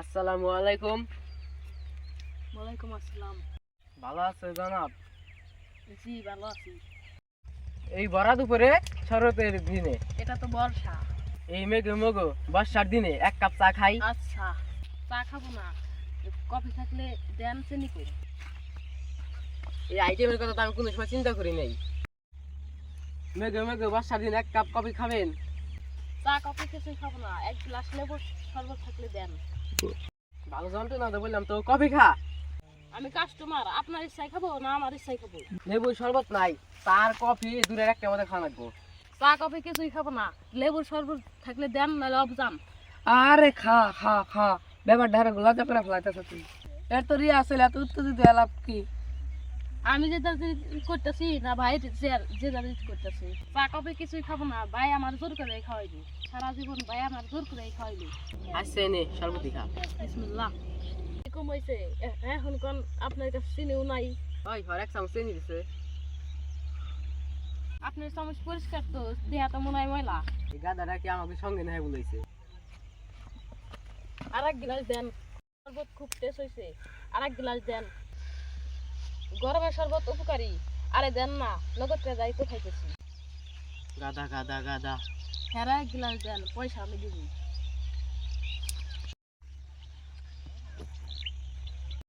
আসসালামু আলাইকুম। ওয়ালাইকুম আসসালাম। ভালো আছে জনাব? জি ভালো আছি। এই ভরা দুপুরে শরতের দিনে। এটা তো বর্ষা। এই মেঘে মগো বর্ষার দিনে এক কাপ চা খাই। আচ্ছা চা খাব না। কফি থাকলে দেন চিনি করে। এই আইটেমের কথা তো আমি কোনো সময় চিন্তা করি নাই। মেঘে মেঘে বর্ষার দিনে এক কাপ কফি খাবেন। চা কফি খাব না। এক গ্লাস লেবুর শরবত থাকলে দেন। ভালো জানতো না তো বললাম তো কফি খা। আমি কাস্টমার আপনার ইচ্ছায় খাব না আমার ইচ্ছায় খাব? লেবুর শরবত নাই তার কফি দূরের একটা মধ্যে খাওয়া লাগবো। চা কফি কিছুই খাব না। লেবুর শরবত থাকলে দেন নাহলে অবজাম। আরে খা খা খা। ব্যাপার ধারে গোলাতে করে ফেলাইতেছ তুই। এর তো রিয়া আসলে এত উত্তেজিত এলাপ কি? আমি যে করতেছি না ভাই যে দাঁড়িয়ে করতেছি। চা কফি কিছুই খাব না। ভাই আমার জোর করে খাওয়াইনি সারা জীবন ভাই আমার জোর করে খাওয়াইনি আসছে নে শরবতই খা বিসমিল্লাহ। এরকম হয়েছে এখন কোন আপনার কাছে চিনিও নাই। ওই হর এক চামচ চিনি দিছে। আপনার চামচ পরিষ্কার তো দেহা তো মনে হয় ময়লা। গাদাটা কি আমাকে সঙ্গে নেয় বলেছে আর এক গিলাস দেন। শরবত খুব টেস্ট হয়েছে আর এক গিলাস দেন। গরমের শরবত উপকারী। আরে দেন না নগদ যাই তো খাইতেছি গাদা গাদা গাদা। হেরা এক গ্লাস দেন পয়সা আমি দিব।